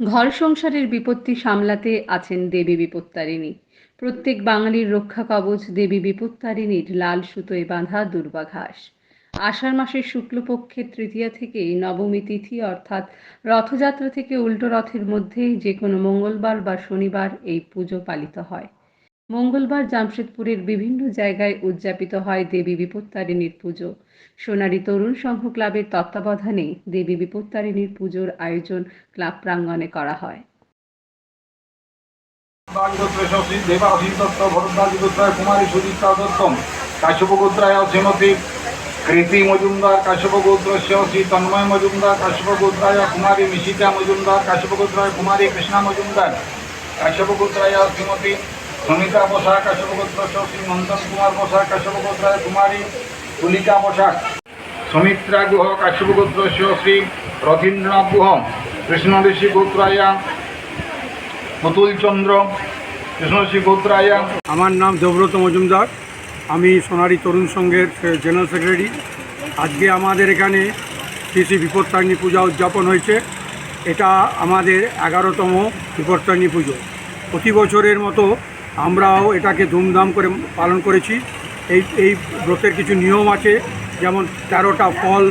ঘর সংসারের বিপত্তি সামলাতে আছেন দেবী বিপত্তারিণী। প্রত্যেক বাঙালির রক্ষা কবচ দেবী বিপত্তারিণীর লাল সুতোয় বাঁধা দুর্বাঘাস আষাঢ় মাসের শুক্লপক্ষের তৃতীয়া থেকে নবমী তিথি অর্থাৎ রথযাত্রা থেকে উল্টো রথের মধ্যে যে কোনো মঙ্গলবার বা শনিবার এই পুজো পালিত হয়। মঙ্গলবার জামশেদপুরের বিভিন্ন জায়গায় উদযাপিত হয় দেবী বিপত্তারিণীর পুজো। সোনালী তরুণ সংঘ ক্লাবের তত্ত্বাবধানে দেবী বিপত্তারিণীর পুজোর আয়োজন ক্লাব প্রাঙ্গণে করা হয়। কৃতি মজুমদার, কাশ্যপ গোত্রস্য শ্রী তন্ময় মজুমদার, কাশ্যপ গোত্রায় কুমারী মিশিতা মজুমদার, কাশ্যপ গোত্রায় কুমারী কৃষ্ণা মজুমদার, কাশ্যপ গোত্রায় শ্রীমতী সুমিতা বসাক কাশ্যপ গোত্রস্য শ্রী নন্দন কুমার বসাক কাশ্যপ গোত্রায় কুমারী তুলিকা বসাক। সুমিত্রা গুহ কাশ্যপ গোত্রস্য শ্রী রথীন্দ্রনাথ গুহ কৃষ্ণ ঋষি গোত্রায়, পুতুল চন্দ্র কৃষ্ণশ্রী গোত্রায়া। আমার নাম দেবব্রত মজুমদার। আমি সোনারি তরুণ সংঘের জেনারেল সেক্রেটারি। আজকে আমাদের এখানে কৃষি শ্রী বিপত্তারিণী পূজা উদযাপন হয়েছে। এটা আমাদের এগারোতম বিপত্তারিণী পুজো। প্রতি বছরের মতো আমরাও এটাকে ধুমধাম করে পালন করেছি। এই এই ব্রতের কিছু নিয়ম আছে, যেমন তেরোটা ফল,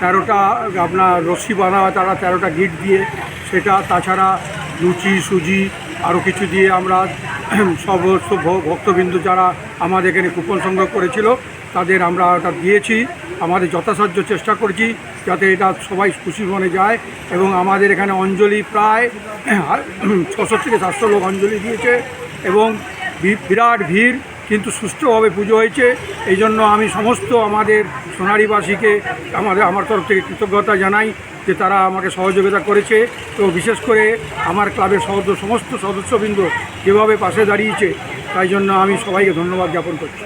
তেরোটা আপনার রশ্মি বাঁধা হয়, তারা তেরোটা গিট দিয়ে, সেটা তাছাড়া লুচি, সুজি, আরও কিছু দিয়ে আমরা সমস্ত ভক্তবিন্দু যারা আমাদের এখানে কুপন সংগ্রহ করেছিল, তাদের আমরা ওটা দিয়েছি। আমাদের যথাসাধ্য চেষ্টা করছি যাতে এটা সবাই খুশি মনে যায় এবং আমাদের এখানে অঞ্জলি প্রায় ছশো থেকে সাতশো লোক অঞ্জলি দিয়েছে। এবং বিরাট ভিড়, কিন্তু সুষ্ঠুভাবে পুজো হয়েছে। এই জন্য আমি সমস্ত আমাদের সোনারিবাসীকে, আমাদের, আমার তরফ থেকে কৃতজ্ঞতা জানাই যে তারা আমাকে সহযোগিতা করেছে। এবং বিশেষ করে আমার ক্লাবের সদস্য, সমস্ত সদস্যবৃন্দ যেভাবে পাশে দাঁড়িয়েছে, তাই জন্য আমি সবাইকে ধন্যবাদ জ্ঞাপন করছি।